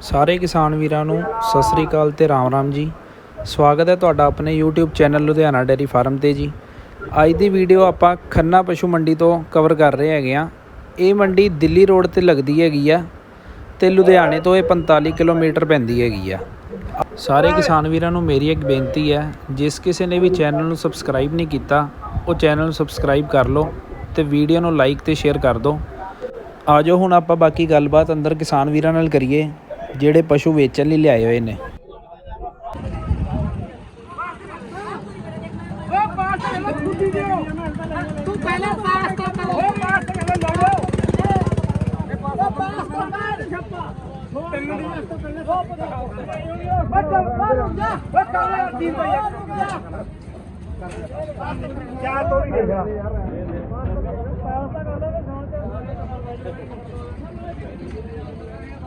ਸਾਰੇ ਕਿਸਾਨ ਵੀਰਾਂ ਨੂੰ ਸਤਿ ਸ੍ਰੀ ਅਕਾਲ ਤੇ ਰਾਮ ਰਾਮ ਜੀ। ਸਵਾਗਤ ਹੈ ਤੁਹਾਡਾ ਆਪਣੇ YouTube channel Ludhiana dairy farm ਤੇ ਜੀ। ਅੱਜ ਦੀ ਵੀਡੀਓ ਆਪਾਂ ਖੰਨਾ ਪਸ਼ੂ ਮੰਡੀ ਤੋਂ ਕਵਰ ਕਰ ਰਹੇ ਹੈਗੇ ਆ ਇਹ ਮੰਡੀ ਦਿੱਲੀ ਰੋਡ ਤੇ ਲੱਗਦੀ ਹੈਗੀ ਆ ਤੇ ਲੁਧਿਆਣੇ ਤੋਂ ਇਹ 45 ਕਿਲੋਮੀਟਰ ਪੈਂਦੀ ਹੈਗੀ ਆ। ਸਾਰੇ ਕਿਸਾਨ ਵੀਰਾਂ ਨੂੰ ਮੇਰੀ ਇੱਕ ਬੇਨਤੀ ਹੈ, ਜਿਸ ਕਿਸੇ ਨੇ ਵੀ ਚੈਨਲ ਨੂੰ ਸਬਸਕ੍ਰਾਈਬ ਨਹੀਂ ਕੀਤਾ, ਉਹ ਚੈਨਲ ਨੂੰ ਸਬਸਕ੍ਰਾਈਬ ਕਰ ਲਓ ਤੇ ਵੀਡੀਓ ਨੂੰ ਲਾਈਕ ਤੇ ਸ਼ੇਅਰ ਕਰ ਦਿਓ। ਆਜੋ ਹੁਣ ਆਪਾਂ ਬਾਕੀ ਗੱਲਬਾਤ ਅੰਦਰ ਕਿਸਾਨ ਵੀਰਾਂ ਨਾਲ ਕਰੀਏ। ਜਿਹੜੇ ਪਸ਼ੂ ਵੇਚਣ ਲਈ ਲਿਆਏ ਹੋਏ ਨੇ। ਤੂੰ ਪਹਿਲਾਂ ਪਾਸ ਕਰ ਤਾ ਉਹ ਪਾਸ ਕਰ ਲੈ ਲਓ ਉਹ ਪਾਸ ਕਰ ਛੱਪਾ ਤੈਨੂੰ ਨਹੀਂ ਇਸ ਪਹਿਲੇ ਉਹ ਪਤਾ ਬੱਚਾ ਜਾ ਬੱਚਾ ਲੈ ਦੀ ਕਿਆ ਤੋੜੀ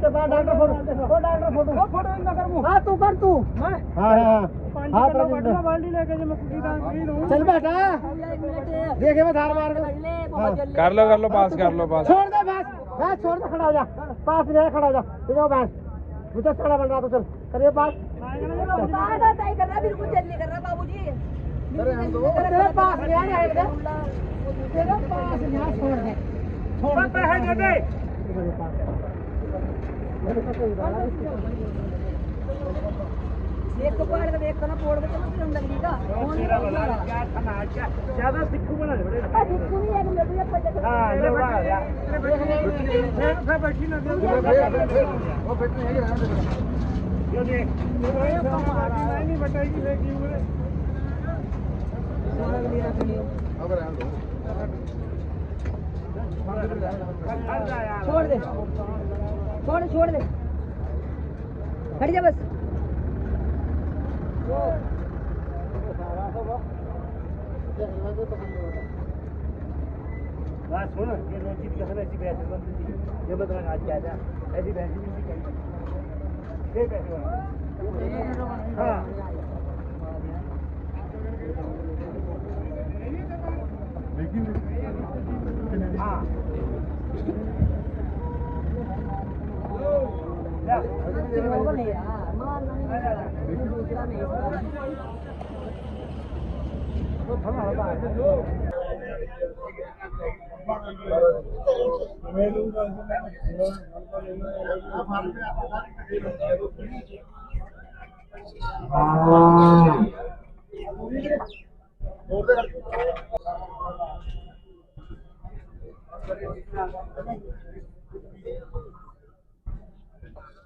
के बाद डॉक्टर फ़ोटो ओ डॉक्टर फ़ोटो ओ फ़ोटो ना कर मु हाँ तू कर तू। मैं? हाँ हाँ हाँ। पटना बाल्टी लेके जो मैं कुटी डांस पी लूँ चल बेटा देखे मैं धार मार हाँ। कर लो कर लो पास कर लो पास। छोड़ दे बस। बस छोड़ दे खड़ा हो जा। पास में खड़ा हो जा। देखो बस। मुझे खड़ा बन रहा तो चल। करिए पास। बात तय तो कर रहा बिल्कुल जल्दी कर रहा बाबूजी। अरे हम दो तेरे पास ले आ रहे हैं तेरे पास यहाँ छोड़ दे। छोड़ दे। है दे ਦੇ एक को पाड़ के देख कर ना पोड़ के चलो फिर हम लग जाएगा ਤੇਰਾ ਬਲਾ ਕਿਆ ਖਾਣਾ ਕਿਆ ਜਿਆਦਾ ਸਿੱਖੂ ਬਣਾ ਦੇ ਬੜੇ दिखू नहीं है कि मेरे को पता ਹਾਂ ਲੈ ਬਾ ਯਾਰ ਫੇਰ ਬੈਠੀ ਨਾ ਉਹ ਫਿੱਟ ਨਹੀਂ ਹੈਗਾ ਜੋ ਦੇ ਮੈਂ ਨਹੀਂ ਬਟਾਈ ਲੈ ਕੀ ਉਰੇ छोड़ दे छोड़ छोड़ दे। हट जा बस। बात सुन, ये रोजी की कसम ऐसी बहस बनती थी ये बता आज क्या था ऐसी बहस नहीं थी कहीं। दे पैसे हाँ। हाँ। 啊！我这个。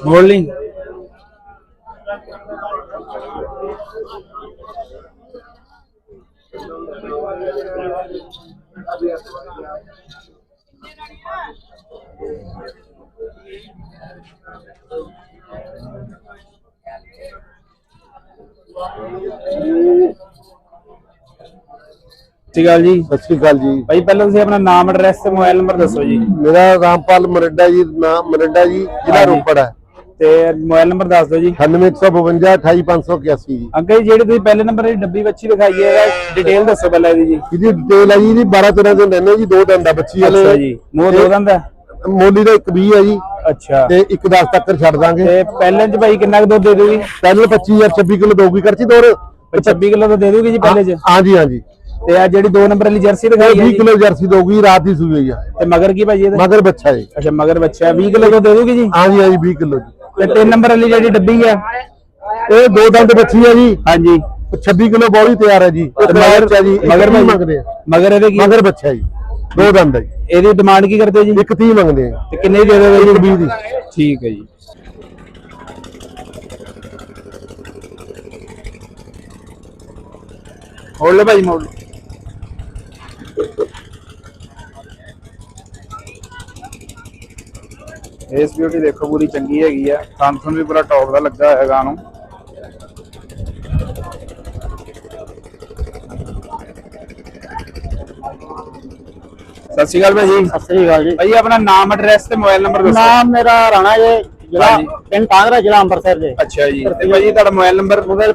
ਮੋੜ ਸਤਿ ਸ਼੍ਰੀ ਅਕਾਲ ਜੀ। ਸਤਿ ਸ਼੍ਰੀ ਅਕਾਲ ਜੀ। ਭਾਈ ਪਹਿਲਾਂ ਤੁਸੀਂ ਆਪਣਾ ਨਾਮ ਐਡਰੈਸ ਤੇ ਮੋਬਾਈਲ ਨੰਬਰ ਦੱਸੋ ਜੀ। ਮੇਰਾ ਰਾਮਪਾਲ ਮਰਿੰਡਾ ਜੀ ਨਾਮ ਮਰਿੰਡਾ ਜੀ ਜਿਹੜਾ ਰੋਪੜ ਹੈ। ਤੇ ਮੋਬਾਈਲ ਨੰਬਰ ਦੱਸ ਦਿਓ ਜੀ। 9152 28581 ਜੀ। ਅੰਕਲ ਜੀ ਜਿਹੜੀ ਤੁਸੀਂ ਪਹਿਲੇ ਨੰਬਰ ਦੀ ਡੱਬੀ ਬੱਚੀ ਦਿਖਾਈ ਹੈ ਡਿਟੇਲ ਦੱਸੋ ਪਹਿਲਾਂ ਇਹਦੀ ਜੀ। ਇਹਦੀ ਡਿਟੇਲ ਹੈ ਜੀ ਇਹਦੀ 12 13 ਦਿਨ ਰਹਿੰਦੇ ਜੀ ਦੋ ਦਿਨ ਦਾ ਬੱਚੀ ਅੱਛਾ ਹਲੇ ਜੀ ਮੂੰਹ ਦੋ ਦੰਦ ਹੈ ਮੋਲੀ ਦਾ ਇੱਕ 20 ਹੈ ਜੀ। ਅੱਛਾ। ਤੇ ਇੱਕ 10 ਤੱਕ ਛੱਡ ਦਾਂਗੇ। ਤੇ ਪਹਿਲੇ ਚ ਭਾਈ ਕਿੰਨਾ ਕੁ ਦੁੱਧ ਦੇ ਦੂਗੀ? ਪਹਿਲੇ 25 ਜਾਂ 26 ਕਿਲੋ ਦੋਗੀ ਕਰਚੀ ਦੋਰ 26 ਕਿਲੋ ਤਾਂ ਦੇ ਦੂਗੀ ਜੀ ਪਹਿਲੇ ਚ? ਹਾਂਜੀ ਹਾਂਜੀ। ਤੇ ਆ ਜਿਹੜੀ 2 ਨੰਬਰ ਵਾਲੀ ਜਰਸੀ ਦਿਖਾਈ ਹੈ 20 ਜੀ? ਕਿਲੋ ਜਰਸੀ ਦੋਗੀ ਰਾਤ ਦੀ ਸੂਈ ਆ। ਤੇ ਮਗਰ ਕੀ ਭਾਈ ਇਹਦੇ? ਮਗਰ ਬੱਚਾ ਜੀ ਅੱਛਾ ਮਗਰ ਬੱਚਾ ਹੈ, 20 ਕਿਲੋ ਤੋਂ ਦੇ ਦੂਗੀ ਜੀ? ਹਾਂਜੀ ਹਾਂਜੀ 20 ਕਿਲੋ ਜੀ। ਤੇ 3 ਨੰਬਰ ਵਾਲੀ ਜਿਹੜੀ ਡੱਬੀ ਹੈ ਇਹ ਦੋ ਦੰਦ ਬੱਚੀ ਹੈ ਜੀ। ਹਾਂਜੀ। 26 ਕਿਲੋ ਬੋਲੀ ਤਿਆਰ ਹੈ ਜੀ। ਤੇ ਮਗਰ ਬੱਚਾ ਜੀ ਮਗਰ ਭਾਈ ਮੰਗਦੇ ਆ। ਮਗਰ ਇਹਦੇ ਕੀ ਮਗਰ ਬੱਚਾ ਜੀ ਦੋ ਦੰਦ ਹੈ ਜੀ। ਇਹਦੀ ਡਿਮਾਂਡ ਕੀ ਕਰਦੇ ਜੀ? ਇੱਕ 30 ਮੰਗਦੇ ਆ। ਤੇ ਕਿੰਨੇ ਦੀ ਦੇ ਦੋਗੇ ਜੀ? ਇੱਕ 20 ਦੀ। ਠੀਕ ਹੈ ਜੀ। ਮੋੜ ਲੈ ਭਾਈ ਮੋੜ ਇਸ ਬਿਊਟੀ ਦੇਖੋ ਪੂਰੀ ਚੰਗੀ ਹੈਗੀ ਆ। ਥਾਨਸਨ ਵੀ ਪੂਰਾ ਟੌਪ ਦਾ ਲੱਗਾ ਹੋਇਆ ਗਾਂ ਨੂੰ ਸਤਿ ਸ਼੍ਰੀ ਅਕਾਲ ਭਾਈ ਜੀ। ਸਤਿ ਸ੍ਰੀ ਅਕਾਲ ਜੀ। ਭਾਈ ਆਪਣਾ ਨਾਮ ਐਡਰੈਸ ਤੇ ਮੋਬਾਈਲ ਨੰਬਰ ਦੱਸੋ। ਨਾਮ ਮੇਰਾ ਰਾਣਾ ਜੀ ਜ਼ਿਲ੍ਹਾ ਹਾਂਜੀ। ਪਿੰਡ ਕਾਂਗੜਾ ਜ਼ਿਲ੍ਹਾ ਅੰਮ੍ਰਿਤਸਰ ਜੀ। ਅੱਛਾ ਜੀ। ਤੇ ਭਾਈ ਤੁਹਾਡਾ ਮੋਬਾਈਲ ਨੰਬਰ ਮੋਬਾਈਲ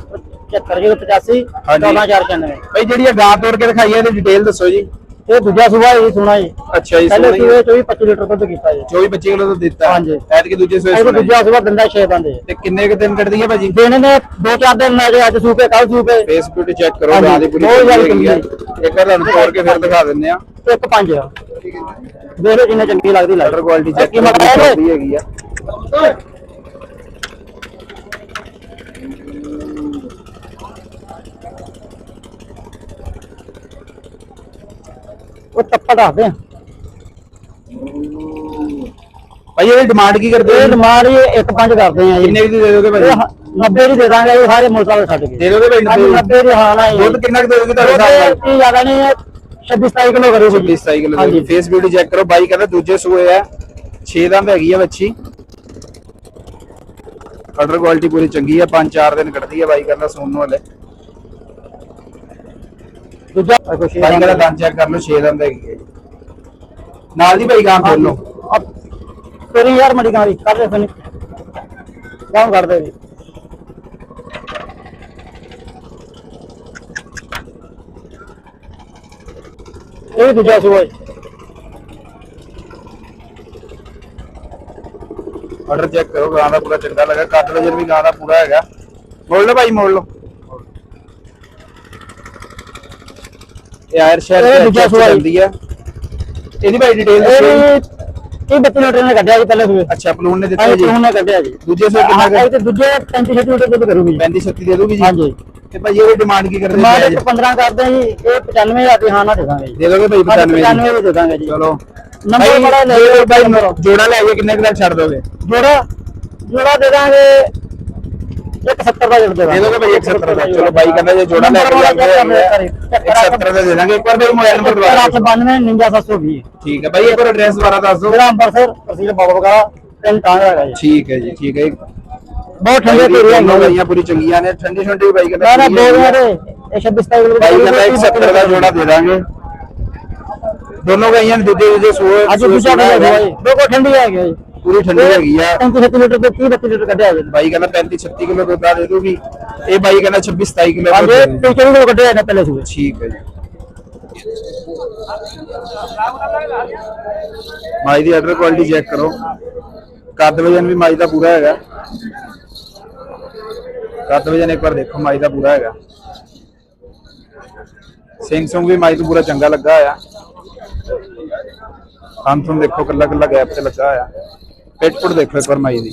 7585 ਹਾਂਜੀ। 14094 ਭਾਈ ਜਿਹੜੀ ਇਹ ਗਾਂ ਤੋੜ ਕੇ ਦਿਖਾਈ ਹੈ ਇਹਦੀ ਡਿਟੇਲ ਦੱਸੋ ਜੀ। ਇਹ ਦੂਜਾ ਸੂਆ ਹੀ ਸੁਣਾ ਜੀ। ਅੱਛਾ ਜੀ ਪਹਿਲੇ ਸੋਹਣੀ ਸੂਏ 24 25 ਲੀਟਰ ਦੁੱਧ ਕੀਤਾ ਜੀ। 24 25 ਕਿਲੋ ਤੋਂ ਦਿੱਤਾ। ਹਾਂਜੀ। ਐਤ ਕਿ ਦੂਜੇ ਸੋਏ ਇਹ ਸੋਹਣਾ ਦੂਜਾ ਸੂਆ ਦਿੰਦਾ 6 ਬੰਦੇ। ਤੇ ਕਿੰਨੇ ਕੁ ਦਿਨ ਕੱਢਦੀ ਹੈ ਭਾਜੀ? ਦਿਨ ਨੇ ਦੋ ਚਾਰ ਦਿਨ ਲੈ ਗਏ ਅੱਜ ਸੂਪੇ ਕੱਲ ਸੂਪੇ। ਫੇਸ ਬਿਊਟੀ ਚੈੱਕ ਕਰੋ ਹਾਂਜੀ, ਗਾਂ ਦੀ ਪੂਰੀ ਬਹੁਤ ਜ਼ਿਆਦਾ ਚੰਗੀ ਹੈਗੀ ਆ। ਚੰਗੀ ਇੱਕ ਵਾਰ ਤੁਹਾਨੂੰ ਤੋੜ ਕੇ ਫਿਰ ਦਿਖਾ ਦਿੰਦੇ ਆ। ਇੱਕ ਪੰਜ ਦੇਖ ਲਓ ਜਿੰਨੇ ਚੰਗੀ ਲੱਗਦੀ ਆਰਡਰ ਕੁਆਲਿਟੀ ਚੈੱਕ ਕੀ ਕਰੋ ਮਤਲਬ ਹੈ ਚੰਗੀ ਹੈਗੀ ਆ। ਉਹ ਤੱਪਾ ਦੱਸਦੇ ਆ। ਭਾਈ ਇਹਦੀ ਡਿਮਾਂਡ ਕੀ ਕਰਦੇ ਇਹ ਹੋ ਡਿਮਾਂਡ ਹੀ ਇੱਕ ਪੰਜ ਕਰਦੇ ਆ ਜੀ। ਕਿੰਨੇ ਦੀ ਦੇ ਦੋਗੇ ਇਹ 90 ਦੀ ਦੇ ਦਾਂਗੇ ਇਹ ਸਾਰੇ ਮੁਲਕ ਛੱਡ ਕੇ। ਦੇ ਦੋਗੇ ਭਾਈ ਹਾਂਜੀ 90 ਦੀ ਹਾਂ ਨਾ ਦੁੱਧ ਕਿੰਨਾ ਕੁ ਦੇ ਦੋਗੇ ਤੁਹਾਡੇ ਹਿਸਾਬ ਨਾਲ? ਇਹ ਜ਼ਿਆਦਾ ਨਹੀਂ ਹੈ 26 27 ਕਿਲੋ ਕਰੂਗੀ 26 27 ਕਿਲੋ ਹਾਂਜੀ। ਫੇਸ ਬਿਊਟੀ ਚੈੱਕ ਕਰੋ। ਬਾਈ ਕਹਿੰਦਾ ਦੂਜੇ ਸੂਏ ਆ। 6 ਦੰਦ ਹੈਗੀ ਆ ਬੱਚੀ। ਆਰਡਰ ਕੁਆਲਿਟੀ ਪੂਰੀ ਚੰਗੀ ਆ। 5-4 ਦਿਨ ਕੱਢਦੀ ਆ ਬਾਈ ਕਹਿੰਦਾ ਸੋਨ ਨੂੰ ਹਲੇ ਦੂਜਾ ਬਾਈ ਕਹਿੰਦਾ ਦੰਦ ਚੈੱਕ ਕਰ ਲਓ 6 ਦੰਦ ਹੈਗੀ ਆ। ਜੀ ਨਾਲ ਦੀ ਭਾਈ ਗਾਂ ਖੋਲ ਲਓ। ਤੇਰੀ ਯਾਰ ਮੜੀ ਗਾਂ ਦੀ ਕਰ ਦੇ ਫਨੀ ਗਾਂ ਕਰ ਦੇ। ਵੀ ਇਹ ਦੂਜਾ ਸੂਆ ਹੈ। ਆਰਡਰ ਚੈੱਕ ਕਰੋ ਗਾਂ ਦਾ ਪੂਰਾ ਚੰਗਾ ਲੱਗਾ। ਕੱਟ ਵਜਨ ਵੀ ਗਾਂ ਦਾ ਪੂਰਾ ਹੈਗਾ। ਮੋੜ ਲਓ ਭਾਈ ਮੋੜ ਲਓ। ਇਹ ਆਇਰ ਸ਼ਹਿਰ ਦੇ। ਜਾਂਦੀ ਆ। ਇਹਦੀ ਭਾਈ ਡਿਟੇਲ ਇਹ ਦੱਸੋ ਵੀ 30 32 ਲੀਟਰ ਨੇ ਕੱਢਿਆ ਜੀ ਪਹਿਲੇ ਸੂਏ। ਅੱਛਾ ਪਲੂਨ ਨੇ ਦਿੱਤਾ ਹਾਂ ਜੀ। ਉਹਨੇ ਕੱਢਿਆ ਜੀ। ਦੂਜੇ ਸੂਏ ਕਿੰਨਾ ਹਾਂ ਇਹ ਤੇ ਦੂਜੇ 35 36 ਲੀਟਰ ਦੁੱਧ ਕਰੂਗੀ 35 36 ਦੇ ਦੋਗੇ ਜੀ? ਹਾਂਜੀ। ਤੇ ਭਾਈ ਇਹਦੀ ਡਿਮਾਂਡ ਕੀ ਕਰਦੇ ਟਮਾਟਰ ਜੀ? ਤੇ 15 ਕਰਦੇ ਜੀ ਇਹ 95 ਹਜ਼ਾਰ ਦੀ ਹਾਂ ਨਾ ਦੇ ਦਾਂਗੇ ਜੀ। ਦੇ ਦੋਗੇ ਭਾਈ 95 95 ਦੀ ਦਾਂਗੇ ਜੀ। ਚਲੋ। ਨੰਬਰ ਬੜਾ ਲੈ ਜੇ ਲਿਓ ਭਾਈ। ਜੋੜਾ ਲੈ ਕੇ ਕਿੰਨੇ ਕੁ ਛੱਡ ਦੋਗੇ? ਜੋੜਾ ਜੋੜਾ ਦੇ ਦਾਂਗੇ 170 ਦਾ ਜੋੜ ਦੇ ਦੇ ਦੋਗੇ ਭਾਈ 170 ਦਾ। ਚਲੋ ਭਾਈ ਕਹਿੰਦਾ ਜੇ ਜੋੜਾ ਲੈ ਕੇ ਜਾਂਦੇ ਹੈਗੇ ਆ, 170 ਦਾ ਦੇ ਦਾਂਗੇ। ਇੱਕ ਵਾਰ ਫਿਰ ਮੋਬਾਈਲ ਨੰਬਰ ਦੁਬਾਰਾ ਦੱਸੋ। 92 99720 ਠੀਕ ਹੈ ਭਾਈ ਇੱਕ ਵਾਰ ਐਡਰੈਸ ਦੁਬਾਰਾ ਦੱਸ ਦਿਓ। ਜਿਹੜਾ ਅੰਬਰਸਰ ਤਹਿਸੀਲ ਬਾਬਾ ਬਕਾਲਾ ਪਿੰਡ ਟਾਂਗਾ ਹੈਗਾ ਜੀ। ਠੀਕ ਹੈ ਜੀ ਠੀਕ ਹੈ ਬਹੁਤ ਠੰਡੇ ਗਾਈਆਂ ਪੂਰੀ ਚੰਗੀਆਂ ਨੇ। ਠੰਡੀ ਠੰਡੀ ਬਾਈ ਕਹਿੰਦਾ ਨਾ ਨਾ ਚੰਗੀ ਦੋ ਹੈਗੀ ਆ। ਮੇਰੇ ਇਹ 26 27 ਕਿਲੋ ਬਾਈ ਕਹਿੰਦਾ 170 ਦਾ ਜੋੜਾ ਦੇ ਦਾਂਗੇ। ਦੋਨੋਂ ਗਾਈਆਂ ਦੂਜੇ ਦੂਜੇ ਸੂਏ ਅੱਜ ਦੂਜਾ। ਜੀ। ਦੇਖੋ ਠੰਡੀ ਹੈਗੀ ਜੀ। ਪੂਰੀ ਠੰਡੀ ਹੈਗੀ ਆ। 35 36 ਲੀਟਰ ਤੇ 30 32 ਲੀਟਰ ਕੱਢਿਆ ਜੀ ਬਾਈ ਕਹਿੰਦਾ 35 36 ਕਿਲੋ ਦੁੱਧ ਦੇ ਦੂਗੀ ਇਹ ਬਾਈ ਕਹਿੰਦਾ 26 27 ਕਿਲੋ ਦੁੱਧ ਦੇ ਦੂਗੀ। 23 ਕਿਲੋ ਕੱਢਿਆ ਨੇ ਪਹਿਲੇ ਸੂਏ ਠੀਕ ਹੈ ਜੀ। ਮਾਈ ਦੀ ਆਰਡਰ ਕੁਆਲਿਟੀ ਚੈੱਕ ਕਰੋ। ਕੱਦ ਵਜਨ ਵੀ ਮਾਈ ਦਾ ਪੂਰਾ ਹੈਗਾ। ਕੱਦ ਵਜਨ ਇੱਕ ਵਾਰ ਦੇਖੋ ਮਾਈ ਦਾ ਪੂਰਾ ਹੈਗਾ। ਸਿੰਘ ਸੁੰਗ ਵੀ ਮਾਈ ਤੋਂ ਪੂਰਾ ਚੰਗਾ ਲੱਗਾ ਹੋਇਆ। ਹਮ ਤੁਮ ਦੇਖੋ ਕੱਲਾ ਕੱਲਾ ਗੈਪ ਤੇ ਲੱਗਾ ਹੋਇਆ। ਪਿੱਟ ਪੁੱਟ ਦੇਖੋ ਇੱਕ ਵਾਰ ਮਾਈ ਦੀ।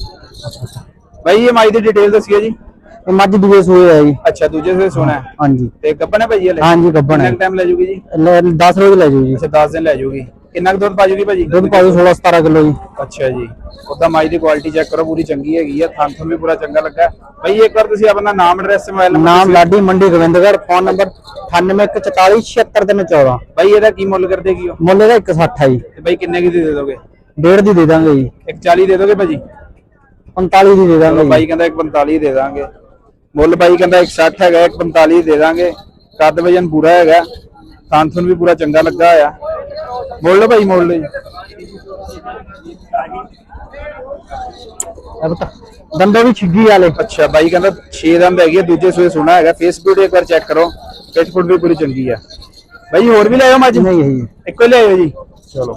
ਬਾਈ ਇਹ ਮਾਈ ਦੀ ਡਿਟੇਲ ਦੱਸਿਓ ਜੀ। ਇਹ ਮੱਝ ਦੂਏ ਸੂਏ ਹੈ ਜੀ। ਅੱਛਾ ਦੂਜੇ ਸੇ ਸੁਣਾ ਹੈ। ਹਾਂਜੀ। ਤੇ ਗੱਬਣ ਹੈ ਭਾਈ ਹਲੇ ਹਾਂਜੀ, ਗੱਭਣ ਹੈ। ਕਿੰਨਾ ਟਾਈਮ ਲੈ ਜੂਗੀ ਜੀ? 10 ਰੋਜ਼ ਲੈ ਜਾਓ ਜੀ ਅੱਛਾ 10 ਦਿਨ ਲੈ ਜੂਗੀ। ਕਿੰਨਾ ਕੁ ਦੁੱਧ ਪਾ ਜੂਗੀ ਭਾਜੀ ਦੁੱਧ ਪਾਓ 16 17 ਕਿਲੋ ਜੀ। ਅੱਛਾ ਜੀ। ਉਦਾਂ ਮਾਈ ਦੀ ਕੁਆਲਿਟੀ ਚੈੱਕ ਕਰੋ ਪੂਰੀ ਚੰਗੀ ਹੈਗੀ ਆ। ਥਣ ਥਣ ਵੀ ਪੂਰਾ ਚੰਗਾ ਲੱਗਾ। ਭਾਈ ਇੱਕ ਵਾਰ ਤੁਸੀਂ ਆਪਣਾ ਨਾਮ ਐਡਰੈਸ ਮੋਬਾਈਲ ਨੰਬਰ ਨਾਮ ਲਾਡੀ ਮੰਡੀ ਗੋਬਿੰਦਗੜ੍ਹ ਫੋਨ ਨੰਬਰ 9814476314 ਭਾਈ ਇਹਦਾ ਕੀ ਮੁੱਲ ਕਰਦੇ ਕੀ ਹੋ ਮੁੱਲ ਇਹਦਾ 160 ਹੈ ਜੀ। ਤੇ ਭਾਈ ਕਿੰਨੇ ਕੀ ਦੇ ਦੋਗੇ? ਡੇਢ ਦੀ ਦੇ ਦਾਂਗੇ ਜੀ। 140 ਦੇ ਦੋਗੇ ਭਾਜੀ? 45 ਦੀ ਦੇ ਦਾਂਗੇ ਭਾਈ ਕਹਿੰਦਾ 145 ਦੇ ਦਾਂਗੇ। ਮੁੱਲ ਬਾਈ ਕਹਿੰਦਾ 160 ਹੈਗਾ 145 ਦੇ ਦਾਂਗੇ। ਕੱਦ ਵਜਨ ਪੂਰਾ ਹੈਗਾ। ਥਾਨਥਨ ਵੀ ਪੂਰਾ ਚੰਗਾ ਲੱਗਾ ਹੋਇਆ। ਮੁੱਲ ਬਾਈ ਮੁੱਲ ਜੀ। ਦੰਦੇ ਵੀ ਛਿੱਗੀ ਵਾਲੇ। ਅੱਛਾ ਬਾਈ ਕਹਿੰਦਾ 6 ਦੰਦ ਹੈਗੀ ਆ, ਦੂਜੇ ਸੂਏ ਸੋਨਾ ਹੈਗਾ। ਫੇਸਬੁੱਕ ਇੱਕ ਵਾਰ ਚੈੱਕ ਕਰੋ। ਪੁੱਟ ਵੀ ਪੂਰੀ ਚੰਗੀ ਆ। ਬਾਈ ਹੋਰ ਵੀ ਲਿਆਓ ਮੱਝ? ਨਹੀਂ ਇੱਕੋ ਹੀ ਲਿਆਓ ਜੀ। ਚਲੋ।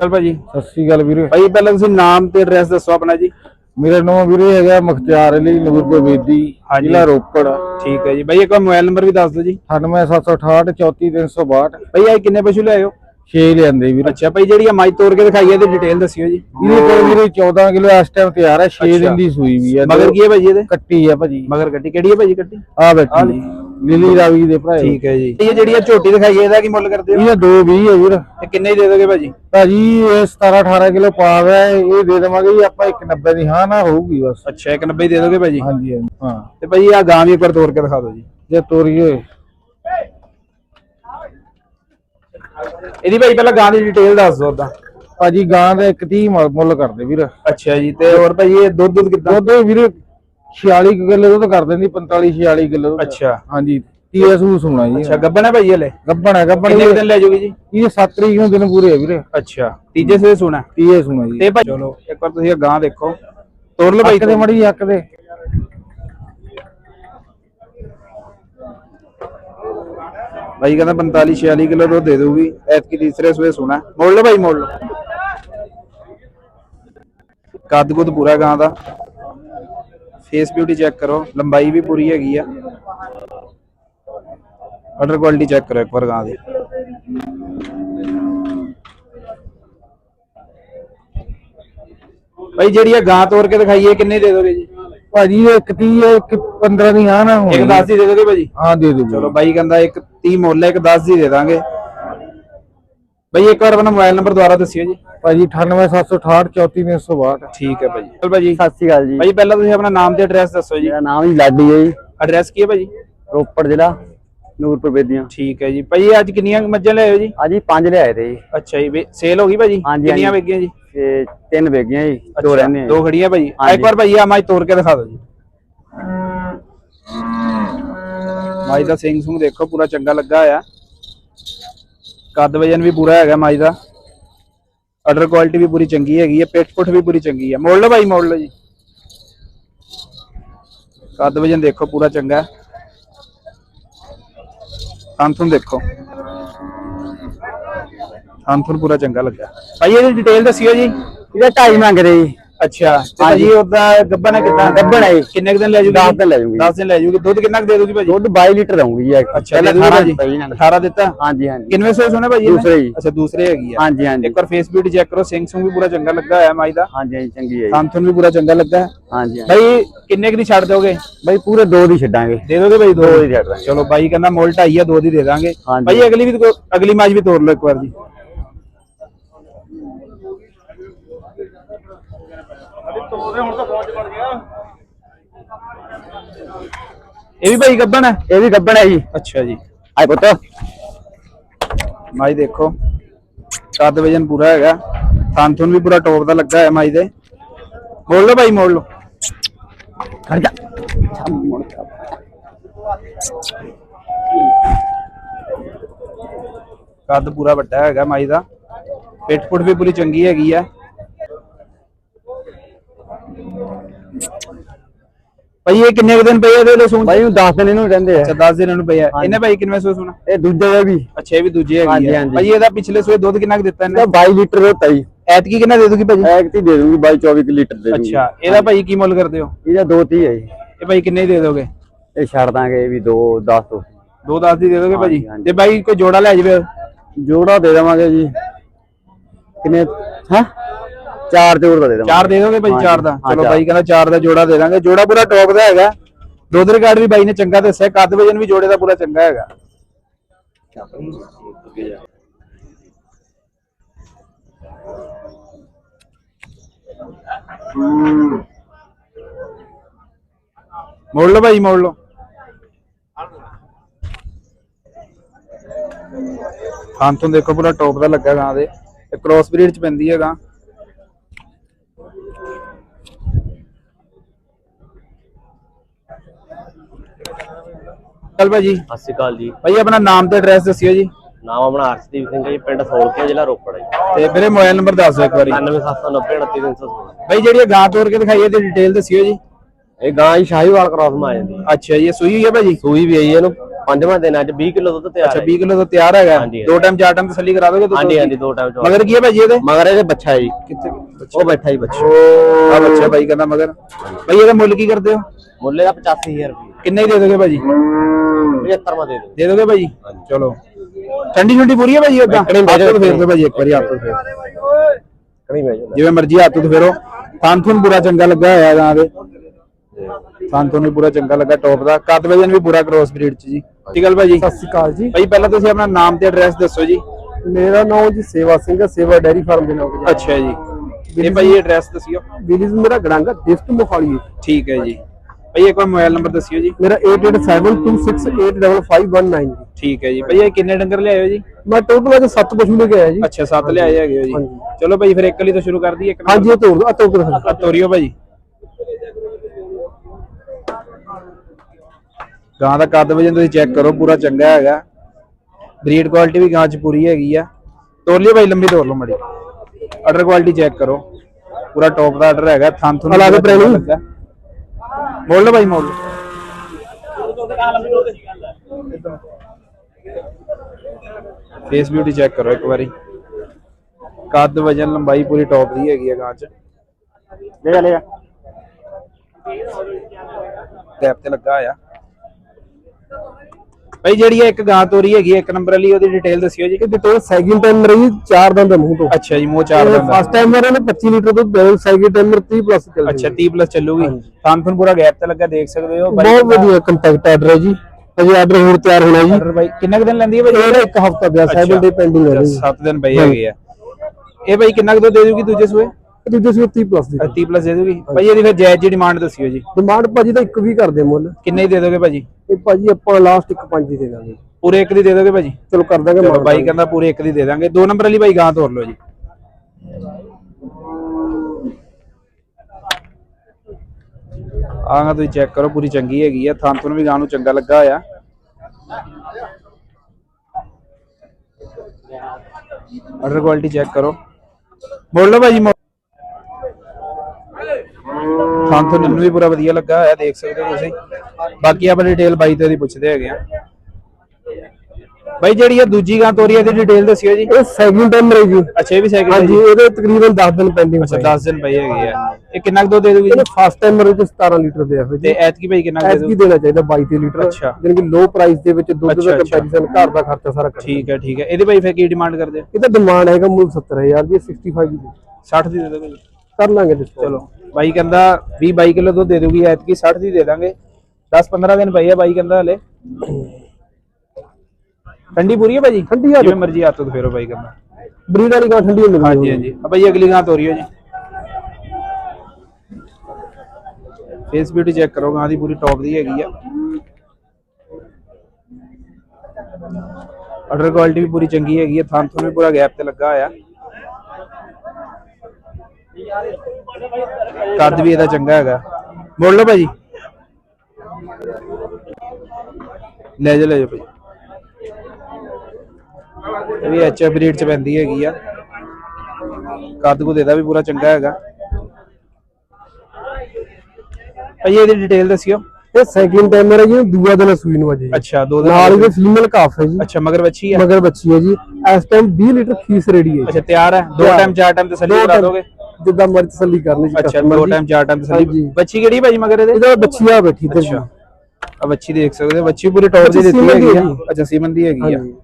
ਚਲ ਭਾਜੀ। ਸਤਿ ਸ੍ਰੀ ਅਕਾਲ ਵੀਰੇ। ਭਾਈ ਪਹਿਲਾਂ ਤੁਸੀਂ ਨਾਮ ਤੇ ਐਡਰੈਸ ਦੱਸੋ ਆਪਣਾ ਜੀ। ਮੇਰਾ ਨਾਮ ਵੀਰੇ ਹੈਗਾ ਮੁਖਤਿਆਰ ਅਲੀ ਨੂਰਪੁਰ ਬੇਦੀ। ਜ਼ਿਲ੍ਹਾ ਰੋਪੜ। ਠੀਕ ਹੈ ਜੀ। ਭਾਈ ਇੱਕ ਵਾਰ ਮੋਬਾਈਲ ਨੰਬਰ ਵੀ ਦੱਸ ਦਿਓ ਜੀ। 98768 34362 ਭਾਈ ਇਹ ਕਿੰਨੇ ਪਸ਼ੂ ਲਿਆਇਓ 6 ਲਿਆਂਦੇ ਵੀਰੇ। ਅੱਛਾ ਭਾਈ ਜਿਹੜੀ ਆ ਮਾਈ ਤੋੜ ਕੇ ਦਿਖਾਈ ਹੈ ਇਹਦੀ ਡਿਟੇਲ ਦੱਸਿਓ ਜੀ। ਇਹਦੇ ਕੋਲ ਵੀਰੇ 14 ਕਿਲੋ ਇਸ ਟਾਈਮ ਤਿਆਰ ਹੈ 6 ਅੱਛਾ। ਦਿਨ ਦੀ ਸੂਈ ਵੀ ਹੈ ਮਗਰ ਕੀ ਹੈ ਭਾਜੀ ਇਹਦੇ? ਕੱਟੀ ਆ ਭਾਜੀ। ਮਗਰ ਗੱਡੀ ਕਿਹੜੀ ਹੈ ਭਾਜੀ ਗੱਡੀ ਆ ਬੈਠੀ। ਲੀਲੀ ਰਾਵੀ ਦੇ ਭਰਾ ਠੀਕ ਹੈ ਜੀ। ਇਹ ਜਿਹੜੀ ਆ ਝੋਟੀ ਦਿਖਾਈ ਹੈ ਇਹਦਾ ਕੀ ਮੁੱਲ ਕਰਦੇ ਹੋ? ਇਹ 220 ਹੈ ਵੀਰ। ਤੇ ਕਿੰਨੇ ਹੀ ਦੇ ਦੋਗੇ ਭਾਜੀ? ਭਾਜੀ ਇਹ 17 18 ਕਿਲੋ ਪਾ ਗਿਆ ਹੈ, ਇਹ ਦੇ ਦੇਵਾਂਗੇ ਜੀ ਆਪਾਂ 190 ਦੀ ਹਾਂ ਨਾ ਹੋਊਗੀ ਬਸ। ਅੱਛਾ 190 ਹੀ ਦੇ ਦੋਗੇ ਭਾਜੀ? ਹਾਂਜੀ ਹਾਂਜੀ ਹਾਂ। ਤੇ ਭਾਜੀ ਆ ਗਾਂ ਵੀ ਇੱਕ ਵਾਰ ਤੋੜ ਕੇ ਦਿਖਾ ਦਿਓ ਜੀ। ਜੇ ਤੋਰੀ ਹੋਏ। ਇਹਦੀ ਭਾਈ ਪਹਿਲਾਂ ਗਾਂ ਦੀ ਡਿਟੇਲ ਦੱਸ ਦਿਓ ਉਦਾਂ ਭਾਜੀ ਗਾਂ ਦਾ 130 ਮੁੱਲ ਕਰਦੇ ਵੀਰ। ਅੱਛਾ ਜੀ ਤੇ ਹੋਰ ਭਾਜੀ ਇਹ ਦੁੱਧ ਦੁੱਧ ਕਿੱਦਾਂ? ਦੁੱਧ ਵੀਰ 46 ਕੁ ਕਿਲੋ ਦੁੱਧ ਕਰ ਦਿੰਦੀ 45 46 ਕਿਲੋ ਦੁੱਧ। ਅੱਛਾ। ਹਾਂਜੀ ਟੀਐਸਯੂ ਸੁਣਾ ਜੀ। ਅੱਛਾ ਗੱਬਣ ਹੈ ਭਾਜੀ ਹਲੇ? ਗੱਬਣ ਹੈ ਗੱਬਣ ਕਿੰਨੇ ਦਿਨ ਲੈ ਜਾਊਗੀ ਜੀ? ਇਹ 7 ਤਰੀਕ ਨੂੰ ਦਿਨ ਪੂਰੇ ਆ ਵੀਰੇ। ਅੱਛਾ ਤੀਜੇ ਸੇ ਸੁਣਾ। ਟੀਏ ਸੁਣਾ ਜੀ। ਤੇ ਭਾਈ ਚਲੋ ਇੱਕ ਵਾਰ ਤੁਸੀਂ ਗਾਂ ਦੇਖੋ। ਤੋੜ ਲਓ ਭਾਈ ਅੱਕ ਦੇ ਮੜੀ ਅੱਕ ਦੇ। ਭਾਈ ਕਹਿੰਦਾ 45 46 ਕਿਲੋ ਦੁੱਧ ਦੇ ਦੂਗੀ ਐਤਕੀ ਤੀਸਰੇ ਸੂਏ ਸੁਣਾ। ਮੋੜ ਲਓ ਭਾਈ ਮੋੜ ਲਓ। ਕੱਦ ਕੁੱਦ ਪੂਰਾ ਗਾਂ ਦਾ। ਫੇਸ ਬਿਊਟੀ ਚੈੱਕ ਕਰੋ ਲੰਬਾਈ ਵੀ ਪੂਰੀ ਹੈਗੀ ਆ। ਆਰਡਰ ਕੁਆਲਿਟੀ ਚੈੱਕ ਕਰੋ ਇੱਕ ਵਾਰ ਗਾਂ ਦੀ। ਭਾਈ ਜਿਹੜੀ ਇਹ ਗਾਂ ਤੋੜ ਕੇ ਦਿਖਾਈਏ ਕਿੰਨੇ ਦੇ ਦੋਗੇ ਜੀ? ਭਾਜੀ 31 ਹੈ ਇੱਕ 15 ਦੀ ਹਾਂ ਨਾ ਹੋਣੀ ਇੱਕ 10 ਦੀ ਦੇ ਦੋਗੇ ਭਾਜੀ? ਹਾਂ ਦੇ ਦੋ ਚਲੋ ਬਾਈ ਕਹਿੰਦਾ ਇੱਕ 30 ਮੁੱਲ ਹੈ ਇੱਕ 10 ਦੀ ਦੇ ਦਾਂਗੇ। ਬਾਈ ਇੱਕ ਵਾਰ ਆਪਣਾ ਮੋਬਾਈਲ ਨੰਬਰ ਦੁਬਾਰਾ ਦੱਸਿਓ ਜੀ। ਭਾਜੀ 98768 34362 ਠੀਕ ਹੈ ਭਾਜੀ। ਚਲ ਭਾਜੀ ਸਤਿ ਸ਼੍ਰੀ ਅਕਾਲ ਜੀ। ਭਾਈ ਪਹਿਲਾਂ ਤੁਸੀਂ ਆਪਣਾ ਨਾਮ ਤੇ ਐਡਰੈਸ ਦੱਸੋ ਜੀ। ਮੇਰਾ ਨਾਮ ਹੀ ਲਾਡੀ ਹੈ ਜੀ। ਐਡਰੈਸ ਕੀ ਹੈ ਭਾਜੀ? ਰੋਪੜ ਜ਼ਿਲ੍ਹਾ ਨੂਰਪੁਰ ਬੇਦੀਆਂ। ਠੀਕ ਹੈ ਜੀ। ਭਾਈ ਅੱਜ ਕਿੰਨੀਆਂ ਮੱਝਾਂ ਲਿਆਇਓ ਜੀ? ਅੱਜ ਹੀ ਪੰਜ ਲਿਆਏ ਤੇ ਜੀ। ਅੱਛਾ ਜੀ ਸੇਲ ਹੋ ਗਈ ਭਾਜੀ? ਹਾਂਜੀ, ਕਿੰਨੀਆਂ ਹਾਂਜੀ। ਵੇਗੀਆਂ ਜੀ? ਤੇ ਤਿੰਨ ਵੇਗੀਆਂ ਜੀ ਦੋ ਰਹਿੰਦੇ ਆ ਦੋ ਖੜੀਆਂ ਭਾਜੀ। ਆ ਇੱਕ ਹਾਂਜੀ। ਵਾਰ ਭਾਈ ਆ ਮਾਈ ਤੋੜ ਕੇ ਦਿਖਾ ਦਿਓ ਜੀ। ਮਾਈ ਦਾ ਸਿੰਘ ਸੁੰਗ ਦੇਖੋ ਪੂਰਾ ਚੰਗਾ ਲੱਗਾ ਹੋਇਆ। ਕੱਦ ਵਜਨ ਵੀ ਪੂਰਾ ਹੈਗਾ ਮਾਈ ਦਾ। ਆਰਡਰ ਕੁਆਲਿਟੀ ਵੀ ਪੂਰੀ ਚੰਗੀ ਹੈਗੀ ਹੈ ਪਿੱਠ ਪੁੱਠ ਵੀ ਪੂਰੀ ਚੰਗੀ ਹੈ। ਮੋੜ ਲਓ ਭਾਈ ਮੋੜ ਲਓ ਜੀ। ਕੱਦ ਵਜਨ ਦੇਖੋ ਪੂਰਾ ਚੰਗਾ। ਹੈ ਥਾਨਥੁਨ ਦੇਖੋ। ਥਾਨਥੁਨ ਪੂਰਾ ਚੰਗਾ ਲੱਗਾ ਭਾਈ ਇਹਦੀ ਡਿਟੇਲ ਦੱਸਿਓ ਜੀ। ਇਹਦਾ ਢਾਈ ਮੰਗ ਰਹੇ ਜੀ। ਅੱਛਾ ਤੇ ਭਾਜੀ ਉਹਦਾ ਗੱਬਨ ਹੈ ਕਿੱਦਾਂ? ਗੱਭਣ ਹੈ ਜੀ। ਕਿੰਨੇ ਕੁ ਦਿਨ ਲੈ ਜੂਗੀ ਦਸ ਦਿਨ ਲੈ ਜਾਊਗੀ। 10 ਦਿਨ ਲੈ ਜੂਗੀ। ਦੁੱਧ ਕਿੰਨਾ ਕੁ ਦੇ ਦੂਗੀ ਭਾਜੀ? ਦੁੱਧ 22 ਲੀਟਰ ਦਊਂਗੀ ਜੀ ਅੱਛਾ ਦੇ ਦੂਗੀ ਭਾਜੀ? 18 ਦਿੱਤਾ? ਹਾਂਜੀ ਹਾਂਜੀ। ਕਿੰਨਵੇਂ ਸੋਏ ਸੋਨੇ ਭਾਜੀ ਇਹਨੇ? ਦੂਸਰੇ ਜੀ। ਅੱਛਾ ਦੂਸਰੇ ਹੈਗੀ ਆ। ਹਾਂਜੀ ਹਾਂਜੀ। ਇੱਕ ਵਾਰ ਫੇਸ ਬਿਊਟੀ ਚੈੱਕ ਕਰੋ ਸਿੰਘ ਸੁੰਗ ਵੀ ਪੂਰਾ ਚੰਗਾ ਲੱਗਾ ਹੋਇਆ ਮਾਈ ਦਾ। ਹਾਂਜੀ ਹਾਂਜੀ ਚੰਗੀ ਹੈ ਜੀ। ਸੰਥਨ ਵੀ ਪੂਰਾ ਚੰਗਾ ਲੱਗਾ। ਹੈ ਹਾਂਜੀ ਹਾਂਜੀ। ਭਾਈ ਕਿੰਨੇ ਕੁ ਦੀ ਛੱਡ ਦੋਗੇ ਬਾਈ ਪੂਰੇ ਦੋ ਦੀ ਛੱਡਾਂਗੇ। ਦੇ ਦੋਗੇ ਭਾਈ ਦੋ? ਦੋ ਦੀ ਛੱਡ ਦਾਂਗੇ। ਚਲੋ ਬਾਈ ਕਹਿੰਦਾ ਮੁੱਲ ਢਾਈ ਆ ਦੋ ਦੀ ਦੇ ਦਾਂਗੇ। ਭਾਈ ਅਗਲੀ ਵੀ ਅਗਲੀ ਮਾਝ ਵੀ ਤੋੜ ਲਓ ਇੱਕ ਵਾਰ ਜੀ। ਇਹ ਵੀ ਭਾਈ ਗੱਬਣ ਹੈ? ਇਹ ਵੀ ਗੱਬਣ ਹੈ ਜੀ। ਅੱਛਾ ਜੀ। ਆਏ ਪੁੱਤ। ਮਾਈ ਦੇਖੋ ਕੱਦ ਵਜਨ ਪੂਰਾ ਹੈਗਾ। ਥਾਨ ਥੁਨ ਵੀ ਪੂਰਾ ਟੌਪ ਦਾ ਲੱਗਾ ਹੈ ਮਾਈ ਦੇ। ਮੋੜ ਲਓ ਭਾਈ ਮੋੜ ਲਓ। ਖੜ ਜਾ। ਕੱਦ ਪੂਰਾ ਵੱਡਾ ਹੈਗਾ ਮਾਈ ਦਾ। ਪਿੱਠ ਪੁੱਠ ਵੀ ਪੂਰੀ ਚੰਗੀ ਹੈਗੀ ਆ। ਭਾਈ ਇਹ ਕਿੰਨੇ ਕੁ ਦਿਨ ਪਏ ਆ ਇਹਦੇ ਲਸੂਨ ਬਾਈ ਨੂੰ 10 ਦਿਨ ਇਹਨੂੰ ਰਹਿੰਦੇ ਅੱਛਾ ਆ 10 ਦਿਨਾਂ ਨੂੰ ਪਏ ਆ। ਇਹਨੇ ਭਾਈ ਕਿੰਨੇ ਸੋ ਸੁਣਾ? ਇਹ ਦੂਜੇ ਦਾ ਵੀ। ਅੱਛਾ ਇਹ ਵੀ ਦੂਜੀ ਹੈਗੀ ਹਾਂਜੀ, ਆ। ਹਾਂਜੀ। ਭਾਈ ਇਹਦਾ ਪਿਛਲੇ ਸੋਏ ਦੁੱਧ ਕਿੰਨਾ ਕੁ ਦਿੱਤਾ ਇਹਨੇ? ਇਹਦਾ 22 ਲੀਟਰ ਹੈ ਜੀ। ਐਤਕੀ ਕਿੰਨਾ ਦੇ ਦੂਗੀ ਭਾਜੀ ਐਕਟੀ ਦੇ ਦੂੰਗੀ 22 24 ਲੀਟਰ ਦੇ ਦੂੰਗੀ। ਅੱਛਾ ਇਹਦਾ ਭਾਈ ਕੀ ਮੁੱਲ ਕਰਦੇ ਹੋ? ਇਹਦਾ ਦੋ ਤੀਹ ਹੈ ਜੀ। ਇਹ ਭਾਈ ਕਿੰਨੇ ਦੀ ਦੋਗੇ? ਇਹ ਛੱਡ ਦਾਂਗੇ ਇਹ ਵੀ ਦੋ 10 ਤੋਂ। ਦੋ 10 ਦੀ ਦੇ ਦੋਗੇ ਭਾਜੀ। ਤੇ ਭਾਈ ਕੋਈ ਜੋੜਾ ਲੈ ਜਾਵੇ? ਜੋੜਾ ਦੇ ਦੇਵਾਂਗੇ ਜੀ। ਕਿੰਨੇ? ਹਾਂ? ਚਾਰ ਜੋੜ ਦਾ ਦੇ ਦੇਵਾਂਗੇ। ਚਾਰ ਦੇ ਦੋਗੇ ਭਾਈ ਚਾਰ ਦਾ? ਚਲੋ। ਬਾਈ ਕਹਿੰਦਾ ਚਾਰ ਦਾ ਜੋੜਾ ਦੇ ਦਾਂਗੇ। ਜੋੜਾ ਪੂਰਾ ਟੌਪ ਦਾ ਹੈਗਾ। ਦੁੱਧ ਰਿਕਾਰਡ ਵੀ ਬਾਈ ਨੇ ਚੰਗਾ ਦੱਸਿਆ ਕੱਦ ਵਜਨ ਵੀ ਜੋੜੇ ਦਾ ਪੂਰਾ ਚੰਗਾ ਹੈਗਾ। ਮੋੜ ਲਓ ਭਾਈ ਮੋੜ ਲਓ। ਹਾਂ ਤੋਂ ਦੇਖੋ ਪੂਰਾ ਟੌਪ ਦਾ ਲੱਗਾ ਗਾਂ ਦੇ। ਇਹ ਕ੍ਰੋਸ ਬਰੀਡ ਚ ਪੈਂਦੀ ਹੈ ਗਾਂ। ਚੱਲ ਭਾਜੀ। ਸਤਿ ਸ਼੍ਰੀ ਅਕਾਲ ਜੀ। ਭਾਈ ਆਪਣਾ ਨਾਮ ਤੇ ਐਡਰੈਸ ਦੱਸਿਓ ਜੀ। ਨਾਮ ਆਪਣਾ ਅਰਸ਼ਦੀਪ ਸਿੰਘ ਹੈ ਜੀ ਪਿੰਡ ਸੋਲਕੇ ਜ਼ਿਲ੍ਹਾ ਰੋਪੜ ਹੈ ਜੀ। ਤੇ ਵੀਰੇ ਮੋਬਾਈਲ ਨੰਬਰ ਦੱਸ ਦਿਓ ਇੱਕ ਵਾਰੀ। 9790 29316 ਭਾਈ ਜਿਹੜੀ ਇਹ ਗਾਂ ਤੋਰ ਕੇ ਦਿਖਾਈ ਇਹਦੀ ਡਿਟੇਲ ਦੱਸਿਓ ਜੀ। ਇਹ ਗਾਂ ਹੀ ਸ਼ਾਹੀਵਾਲ ਕ੍ਰਾਸ ਮਾ ਆ ਜਾਂਦੀ ਹੈ। ਅੱਛਾ ਜੀ ਇਹ ਸੂਈ ਹੋਈ ਹੈ ਭਾਜੀ? ਸੂਈ ਵੀ ਆਈ ਹੈ ਇਹਨੂੰ। ਪੰਜਵਾਂ ਦਿਨ ਅੱਜ 20 ਕਿਲੋ ਦੁੱਧ ਤਿਆਰ ਅੱਛਾ ਹੈ। 20 ਕਿਲੋ ਤੋਂ ਤਿਆਰ ਹੈਗਾ। ਹਾਂਜੀ, ਦੋ ਟਾਈਮ ਚਾਰ ਟਾਈਮ ਤਸੱਲੀ ਕਰਾ ਦੋਗੇ ਤੁਸੀਂ ਹਾਂਜੀ ਹਾਂਜੀ ਦੋ ਟਾਈਮ ਚੋਂ। ਮਗਰ ਕੀ ਹੈ ਭਾਜੀ ਇਹਦੇ? ਮਗਰ ਇਹਦੇ ਬੱਚਾ ਹੈ ਜੀ। ਕਿੱਥੇ ਉਹ ਬੈਠਾ ਹੀ ਬੱਚਾ। ਆ ਬੱਚਾ ਭਾਈ ਕਹਿੰਦਾ ਮਗਰ। ਭਾਈ ਇਹਦਾ ਮੁੱਲ ਕੀ ਕਰਦੇ ਹੋ? ਮੁੱਲੇ ਦਾ 85000 ਰੁਪਏ ਕਿੰਨੇ ਦੇ ਦੋਗੇ ਭਾਜੀ? 75ਵਾਂ ਦੇ ਦੇ ਦੋਗੇ ਭਾਜੀ ਚਲੋ। ਠੰਡੀ ਠੰਡੀ ਪੂਰੀ ਹੈ ਭਾਜੀ ਉਦਾਂ ਇੱਕਣੀ ਹੱਥ ਮੇਰੇ ਤੋਂ ਫੇਰ ਦਿਓ ਭਾਜੀ ਇੱਕ ਵਾਰੀ ਹੱਥ ਤੋਂ ਫੇਰ। ਕਣੀ ਮੈਂ ਜਾਂਦਾ ਜਿਵੇਂ ਮਰਜ਼ੀ ਹੱਥ ਤੋਂ ਫੇਰੋ। ਥਾਨ ਥੁਨ ਪੂਰਾ ਚੰਗਾ ਲੱਗਾ ਹੋਇਆ ਗਾਂ ਦੇ ਥਾਨ ਥੁਨ ਵੀ ਪੂਰਾ ਚੰਗਾ ਲੱਗਾ ਟੌਪ ਦਾ। ਕੱਦ ਵਜਨ ਵੀ ਪੂਰਾ ਕ੍ਰੋਸ ਬਰੀਡ ਚ ਜੀ। ਠੀਕ ਹੈ ਭਾਜੀ ਸਤਿ ਸ਼੍ਰੀ ਅਕਾਲ ਜੀ। ਭਾਈ ਪਹਿਲਾਂ ਤੁਸੀਂ ਆਪਣਾ ਨਾਮ ਤੇ ਐਡਰੈਸ ਦੱਸੋ ਜੀ। ਮੇਰਾ ਨਾਮ ਜੀ ਸੇਵਾ ਸਿੰਘ ਹੈ ਸੇਵਾ ਡੈਰੀ ਫਾਰਮ ਦੇ ਨਾਮ ਤੇ ਅੱਛਾ ਜੀ। ਇਹ ਭਾਈ ਐਡਰੈਸ ਦੱਸਿਓ। ਵਿਲੇਜ ਮੇਰਾ ਗੜਾਂਗਾ ਡਿਸਟ ਮੋਹਾਲੀ ਹੈ। ਠੀਕ ਹੈ ਜੀ। ਭਾਈ ਇੱਕ ਵਾਰ ਮੋਬਾਈਲ ਨੰਬਰ ਦੱਸਿਓ ਜੀ। ਮੇਰਾ 8872685519 ਜੀ। ਠੀਕ ਹੈ ਜੀ। ਭਾਈ ਇਹ ਕਿੰਨੇ ਡੰਗਰ ਲਿਆਇਓ ਜੀ? ਮੈਂ ਟੋਟਲ ਅੱਜ 7 ਪਸ਼ੂ ਲੈ ਕੇ ਆਇਆ ਜੀ। ਅੱਛਾ ਸੱਤ ਲਿਆਏ ਹੈਗੇ ਹੋ ਜੀ। ਚਲੋ ਭਾਈ ਫਿਰ ਇੱਕ ਲਈ ਤੋਂ ਸ਼ੁਰੂ ਕਰ ਦਈਏ ਇੱਕ ਹਾਂਜੀ ਤੋੜ ਦੋ ਤੋੜ ਦੋ ਆ ਤੋਰੀਓ ਭਾਜੀ ਗਾਂ ਦਾ ਕੱਦ ਵਜਨ ਤੁਸੀਂ ਚੈੱਕ ਕਰੋ ਪੂਰਾ ਚੰਗਾ ਹੈਗਾ। ਬਰੀਡ ਕੁਆਲਿਟੀ ਵੀ ਗਾਂ ਚ ਪੂਰੀ ਹੈਗੀ ਆ। ਲਿਓ ਭਾਈ ਲੰਬੀ ਤੋਰ ਲਓ ਮੜੀ। ਆਰਡਰ ਕੁਆਲਿਟੀ ਚੈੱਕ ਕਰੋ। ਪੂਰਾ ਟੌਪ ਦਾ ਆਰਡਰ ਹੈਗਾ। ਥਾਂ training। ਲੱਗਾ। ਮੋੜ ਲਓ ਭਾਈ ਮੋੜ ਲਓ ਫੇਸ ਬਿਊਟੀ ਚੈੱਕ ਕਰੋ ਇੱਕ ਵਾਰੀ ਕੱਦ ਵਜਨ ਲੰਬਾਈ ਪੂਰੀ ਟੌਪ ਦੀ ਹੈਗੀ ਆ ਗਾਂ ਚ ਲੈ ਜਾ ਲੈ ਜਾ ਟੈਪ ਤੇ ਲੱਗਾ ਆ ਭਾਈ ਜਿਹੜੀ ਇਹ ਇੱਕ ਗਾਂ ਤੋਰੀ ਹੈਗੀ ਆ, ਇੱਕ ਨੰਬਰ ਵਾਲੀ ਉਹਦੀ ਡਿਟੇਲ ਦੱਸਿਓ ਜੀ। ਇਹ ਡਿਟੇਲ ਸੈਕਿੰਡ ਟਾਈਮ ਰਹੀ ਚਾਰ ਦੰਦ ਦੇ ਮੂੰਹ ਤੋਂ। ਅੱਛਾ ਜੀ ਮੂੰਹ ਚਾਰ ਦਾ ਫਸਟ ਟਾਈਮ ਮੇਰਾ ਨੇ 25 ਲੀਟਰ ਦੁੱਧ ਦੇ ਸੈਕਿੰਡ ਟਾਈਮ 30 ਪਲੱਸ ਚੱਲ ਅੱਛਾ 30 ਪਲੱਸ ਚੱਲੂਗੀ। ਥਾਨ ਪੂਰਾ ਗੈਪ ਤੇ ਲੱਗਾ ਦੇਖ ਸਕਦੇ ਹੋ। ਬਹੁਤ ਵਧੀਆ ਕੰਪੈਕਟ ਆਰਡਰ ਹੈ ਜੀ। ਅਜੇ ਆਰਡਰ ਹੋਰ ਤਿਆਰ ਹੋਣਾ ਜੀ। ਆਰਡਰ ਭਾਈ ਕਿੰਨਾ ਕੁ ਦਿਨ ਲੈਂਦੀ ਹੈ ਭਾਈ ਇਹਦਾ ਇੱਕ ਹਫਤਾ ਪਿਆ 7 ਡੇ ਪੈਂਡਿੰਗ ਹੈ ਜੀ। 7 ਦਿਨ ਪਈ ਹੈਗੇ ਆ। ਇਹ ਭਾਈ ਕਿੰਨਾ ਕੁ ਦੁੱਧ ਦੇ ਦੂਗੀ ਦੂਜੇ ਸੂਏ? ਦੂਜੇ ਸੀ 30 ਪਲੱਸ ਦੀ। 30 ਪਲੱਸ ਦੇ ਦੂਗੀ ਭਾਈ ਇਹਦੀ ਫਿਰ ਜਾਇਜ਼ ਜੀ ਡਿਮਾਂਡ ਦੱਸਿਓ ਜੀ। ਡਿਮਾਂਡ ਭਾਜੀ ਤਾਂ ਇੱਕ ਵੀ ਕਰਦੇ ਮੁੱਲ। ਕਿੰਨੇ ਦੀ ਦੇ ਦੋਗੇ ਭਾਜੀ? ਇਹ ਭਾਜੀ ਆਪਾਂ ਲਾਸਟ ਇੱਕ ਪੰਜ ਦੀ ਦੇ ਦਾਂਗੇ। ਪੂਰੇ ਇੱਕ ਦੀ ਦੇ ਦੋਗੇ ਭਾਜੀ? ਚਲੋ ਕਰ ਦਾਂਗੇ ਬਾਈ ਕਹਿੰਦਾ ਪੂਰੇ ਇੱਕ ਦੀ ਦੇ ਦਾਂਗੇ। ਦੋ ਨੰਬਰ ਵਾਲੀ ਭਾਈ ਗਾਂ ਤੋਰ ਲਓ ਜੀ। ਆਹ ਤੁਸੀਂ ਚੈੱਕ ਕਰੋ ਪੂਰੀ ਚੰਗੀ ਹੈਗੀ ਆ। ਥਾਂ ਤੋਂ ਵੀ ਗਾਂ ਨੂੰ ਚੰਗਾ ਲੱਗਾ ਆ ਆਰਡਰ ਕੁਆਲਿਟੀ ਚੈੱਕ ਕਰੋ। ਮੋੜ ਲਓ ਭਾਜੀ ਥਾਂ ਤੋਂ ਮੈਨੂੰ ਵੀ ਪੂਰਾ ਵਧੀਆ ਲੱਗਾ ਹੋਇਆ ਦੇਖ ਸਕਦੇ ਹੋ ਤੁਸੀਂ। ਬਾਕੀ ਆਪਾਂ ਡਿਟੇਲ ਬਾਈ ਤੋਂ ਦੀ ਪੁੱਛਦੇ ਹੈਗੇ ਆ। ਬਾਈ ਜਿਹੜੀ ਇਹ ਦੂਜੀ ਗਾਂ ਤੋਰੀ ਇਹਦੀ ਡਿਟੇਲ ਦੱਸਿਓ ਜੀ। ਇਹ ਸੈਕਿੰਡ ਟਾਈਮ ਰਹੀ ਜੀ ਅੱਛਾ ਇਹ ਵੀ ਸਾਈਕਲ ਹਾਂਜੀ ਇਹਦੇ ਤਕਰੀਬਨ 10 ਦਿਨ ਪੈਂਡਿੰਗ ਅੱਛਾ 10 ਦਿਨ ਪਈ ਹੈਗੀ ਆ। ਇਹ ਕਿੰਨਾ ਕੁ ਦੁੱਧ ਦੇ ਦੂਗੀ ਜੀ? ਫਸਟ ਟਾਈਮ ਮੇਰੇ 17 ਲੀਟਰ ਦੇ ਆਫੇ ਤੇ ਐਤਕੀ ਭਾਈ ਕਿੰਨਾ ਕੁ ਦੇ ਐਸ ਕੀ ਦੂ ਦੇਣਾ ਚਾਹੀਦਾ 22 ਲੀਟਰ। ਅੱਛਾ। ਜਾਨੀ ਕਿ ਲੋ ਪ੍ਰਾਈਸ ਦੇ ਵਿੱਚ ਦੁੱਧ ਦਾ। ਕੰਪੈਰੀਜ਼ਨ ਘਰ ਦਾ ਖਰਚਾ ਸਾਰਾ ਕੱਢ ਠੀਕ ਹੈ ਠੀਕ ਹੈ। ਇਹਦੇ ਭਾਈ ਫਿਰ ਕੀ ਡਿਮਾਂਡ ਕਰਦੇ ਆ? ਇਹਦਾ ਡਿਮਾਂਡ ਹੈਗਾ ਮੁੱਲ 70000 ਜੀ 65 ਦੀ। 60 ਦੀ ਦੇ ਦੋਗੇ ਕਰ ਲਾਂਗੇ ਚਲੋ। ਬਾਈ ਕਹਿੰਦਾ 20 22 ਕਿਲੋ ਦੁੱਧ ਦੇ ਦੂਗੀ ਐਤਕੀ 60 ਦੀ ਦੇ ਦਾਂਗੇ। 10 15 ਦਿਨ ਪਈ ਆ ਬਾਈ ਕਹਿੰਦਾ ਹਲੇ। ਠੰਡੀ ਪੂਰੀ ਹੈ ਭਾਜੀ ਠੰਡੀ ਆ ਜਿਵੇਂ ਮਰਜ਼ੀ ਹੱਥ ਤੋਂ ਫੇਰੋ ਬਾਈ ਕਹਿੰਦਾ। ਬਰੀਡ ਵਾਲੀ ਗਾਂ ਠੰਡੀ ਹੁੰਦੀ ਹਾਂਜੀ ਹਾਂਜੀ। ਆ ਭਾਈ ਅਗਲੀ ਗਾਂ ਤੋਰੀਓ ਜੀ। ਫੇਸ ਬਿਊਟੀ ਚੈੱਕ ਕਰੋ ਗਾਂ ਦੀ ਪੂਰੀ ਟੌਪ ਦੀ ਹੈਗੀ ਆ। ਆਰਡਰ ਕੁਆਲਿਟੀ ਵੀ ਪੂਰੀ ਚੰਗੀ ਹੈਗੀ ਆ ਥਾਂ ਤੋਂ ਵੀ ਪੂਰਾ ਗੈਪ ਤੇ ਲੱਗਾ ਹੋਇਆ। ਕੱਦ ਵੀ ਇਹਦਾ ਚੰਗਾ ਹੈਗਾ। ਮੋੜ ਲਓ ਭਾਜੀ। ਲੈ ਜਾ ਲੈ ਜਾ ਭਾਈ ਇਹ ਵੀ ਐਚ ਬਰੀਡ ਚ ਪੈਂਦੀ ਹੈਗੀ ਆ। ਕੱਦ ਕੁ ਇਹਦਾ ਵੀ ਪੂਰਾ ਚੰਗਾ ਹੈਗਾ। ਭਾਈ ਇਹਦੀ ਡਿਟੇਲ ਦੱਸਿਓ। ਇਹ ਸੈਕਿੰਡ ਟਾਈਮ ਮੇਰਾ ਜੀ ਦੂਆ ਦਿਨ ਸੂਈ ਨੂੰ ਅਜੇ ਅੱਛਾ ਦੋ ਦਿਨ ਨਾਲ ਇਹਦੇ ਫੀਮੇਲ ਕਾਫ ਹੈ ਜੀ। ਅੱਛਾ ਮਗਰ ਬੱਚੀ ਆ। ਮਗਰ ਬੱਚੀ ਹੈ ਜੀ। ਇਸ ਟਾਈਮ 20 ਲੀਟਰ ਖੀਸ ਰੈਡੀ ਹੈ ਅੱਛਾ ਤਿਆਰ ਹੈ। ਦੋ ਟਾਈਮ ਚਾਰ ਟਾਈਮ ਤਸੱਲੀ ਦੋ ਕਰਾ ਦੋਗੇ? ਜਿੱਦਾਂ ਮਰਜ਼ੀ ਤਸੱਲੀ ਕਰਨੀ ਜੀ ਅੱਛਾ ਦੋ। ਟਾਈਮ ਚਾਰ ਟਾਈਮ ਤਸੱਲੀ। ਹਾਂਜੀ। ਬੱਚੀ ਕਿਹੜੀ ਭਾਈ ਮਗਰ ਇਹਦੇ? ਇਹਦਾ ਬੱਚੀ ਆ ਬੈਠੀ ਤੇ ਅੱਛਾ। ਆ ਬੱਚੀ ਦੇਖ ਸਕਦੇ ਹੋ ਬੱਚੀ ਪੂਰੀ ਟੌਪ ਦੀ ਬੱਚੀ ਦਿੱਤੀ ਸੀਮਨ ਦੀ ਹੈਗੀ ਹੈ ਆ। ਜੀ। ਅੱਛਾ ਸੀਮਨ ਦੀ ਹੈਗੀ ਆ। ਹਾਂਜੀ।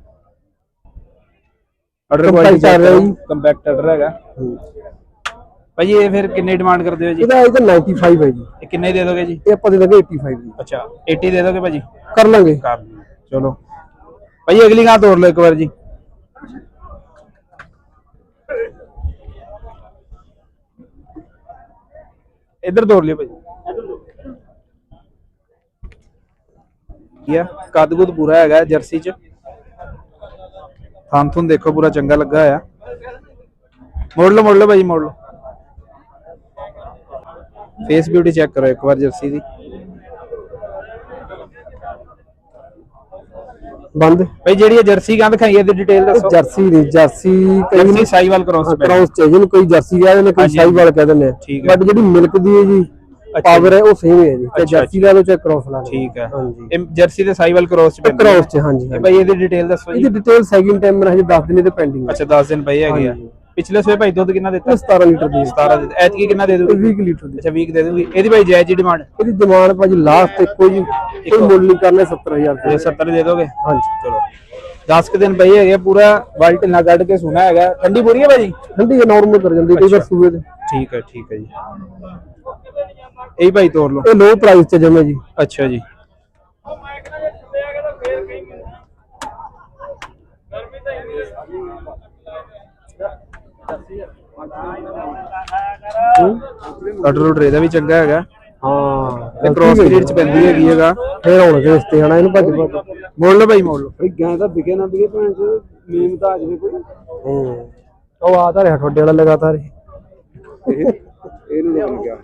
ਆਰਡਰ Compact ਆ ਰਿਹਾ ਜੀ। ਕੰਪੈਕਟ ਆਰਡਰ ਹੈਗਾ। ਭਾਜੀ ਇਹ ਫਿਰ ਕਿੰਨੇ ਡਿਮਾਂਡ ਕਰਦੇ ਹੋ ਜੀ? ਇਹਦਾ ਇਹਦਾ 95 ਹੈ ਜੀ। ਇਹ ਕਿੰਨੇ ਦੇ ਦੋਗੇ ਜੀ? ਇਹ ਆਪਾਂ ਦੇ ਦਾਂਗੇ 85 ਦੀ ਅੱਛਾ 80 ਦੇ ਦੋਗੇ ਭਾਜੀ? ਕਰ ਲਾਂਗੇ। ਕਰ। ਚਲੋ। ਭਾਜੀ ਅਗਲੀ ਗਾਂ ਤੋੜ ਲਓ ਇੱਕ ਵਾਰ ਜੀ। ਇੱਧਰ ਤੋੜ ਲਿਓ ਭਾਜੀ ਕੀ ਆ? ਕੱਦ-ਕੁੱਦ ਪੂਰਾ ਹੈਗਾ ਜਰਸੀ ਚ। ਥਾਂ ਥੁਨ ਦੇਖੋ, ਪੂਰਾ ਚੰਗਾ ਲੱਗਾ ਆ ਮੋੜ ਲਓ ਮੋੜ ਲਓ ਭਾਜੀ ਮੋੜ ਲਓ। ਫੇਸ ਬਿਊਟੀ ਚੈੱਕ ਕਰੋ ਇੱਕ ਵਾਰ ਜਰਸੀ ਦੀ। ਬੰਦ। ਭਾਈ ਜਿਹੜੀ ਇਹ ਜਰਸੀ ਗੰਦ ਖਾਈ ਇਹਦੀ ਡਿਟੇਲ ਦੱਸੋ। ਜਰਸੀ ਨਹੀਂ jersey jersey Sahiwal cross cross ਚਾਹੀਏ ਨੂੰ ਕੋਈ ਜਰਸੀ ਕਹਿੰਦੇ ਨੇ ਕੋਈ ਸਾਈਵਾਲ ਕਹਿ ਦਿੰਦੇ ਠੀਕ ਹੈ। ਬਟ ਜਿਹੜੀ ਮਿਲਕ ਦੀ ਹੈ ਜੀ ਪਾਵਰ ਹੈ ਉਹ ਸੇਮ ਹੈ ਜੀ। ਤੇ ਜਰਸੀ ਲਓ ਚਾਹੇ ਕ੍ਰਾਸ ਲਾ ਠੀਕ ਹੈ। ਹਾਂਜੀ। ਇਹ ਜਰਸੀ ਤੇ ਸਾਈਵਾਲ ਕ੍ਰੋਸ ਚ ਪੈਂਦੀ। ਕ੍ਰਾਸ ਚ ਹਾਂਜੀ ਭਾਈ ਇਹਦੀ ਡਿਟੇਲ ਦੱਸੋ ਜੀ। ਇਹਦੀ ਡਿਟੇਲ ਸੈਕਿੰਡ ਟਾਈਮ ਮੈਂ ਹਜੇ ਦੱਸ ਦਿਨੇ ਤੇ ਪੈਂਡਿੰਗ ਹੈ। ਅੱਛਾ 10 ਦਿਨ ਪਈ ਹੈਗੀ ਆ। ਪਿਛਲੇ ਸਵੇ ਭਾਈ ਦੁੱਧ ਕਿੰਨਾ ਦਿੱਤਾ? 17 ਲੀਟਰ ਦੀ 17 ਦਿੱਤਾ ਐਤਕੀ ਕਿੰਨਾ ਦੇ ਦੂਗੀ 20 ਲੀਟਰ ਦੀ ਅੱਛਾ 20 ਦੇ ਦੂਗੀ ਇਹਦੀ ਭਾਈ ਜਾਇਜ਼ ਜੀ ਡਿਮਾਂਡ ਇਹਦੀ ਡਿਮਾਂਡ ਭਾਜੀ ਲਾਸਟ ਤੇ ਕੋਈ ਕੋਈ ਮੁੱਲ ਨਹੀਂ ਕਰਨਾ 70000 ਜੇ ਰੁਪਏ। 70 ਦੇ ਦੋਗੇ? ਹਾਂਜੀ। ਚਲੋ। 10 ਕੁ ਦਿਨ ਪਈ ਹੈਗੇ ਪੂਰਾ ਬਾਲਟੀ ਨਾ ਕੱਢ ਕੇ ਸੁਣਾ ਹੈਗਾ। ਠੰਡੀ ਪੂਰੀ ਹੈ ਭਾਜੀ? ਠੰਡੀ ਹੈ ਨਾਰਮਲ ਕਰ ਜਾਂਦੀ ਕਈ ਵਾਰ ਸੂਏ ਠੀਕ ਹੈ ਠੀਕ ਹੈ ਜੀ। ਇਹ ਭਾਈ ਤੋੜ ਲਓ। ਇਹ ਲੋ ਪ੍ਰਾਈਸ ਚ ਜਮੇ ਜੀ। ਅੱਛਾ ਜੀ। ਆਰਡਰ ਆਰਡਰ ਇਹਦਾ ਵੀ ਚੰਗਾ ਹੈਗਾ। ਹਾਂ। ਇਹ ਕ੍ਰੋਸ ਪੀਰੀਅਡ ਚ ਪੈਂਦੀ ਹੈਗੀ ਹੈਗਾ ਫੇਰ ਹੁਣ ਦੇ ਰਿਸ਼ਤੇ ਹਨਾ ਇਹਨੂੰ ਭੱਜ ਭੱਜ। ਮੋੜ ਲਓ ਭਾਈ ਮੋੜ ਲਓ। ਬਈ ਗਾਂ ਤਾਂ ਵਿਕੇ ਨਾ ਵਿਕੇ ਭੈਣ ਚ ਮੇਮ ਤਾਂ ਆ ਜਾਵੇ ਕੋਈ। ਹੂੰ। ਉਹ ਆ ਤਾਂ ਰਿਹਾ ਤੁਹਾਡੇ ਵਾਲਾ ਲਗਾਤਾਰ ਹੀ। ਇਹਨੂੰ ਜਾਣ ਗਿਆ।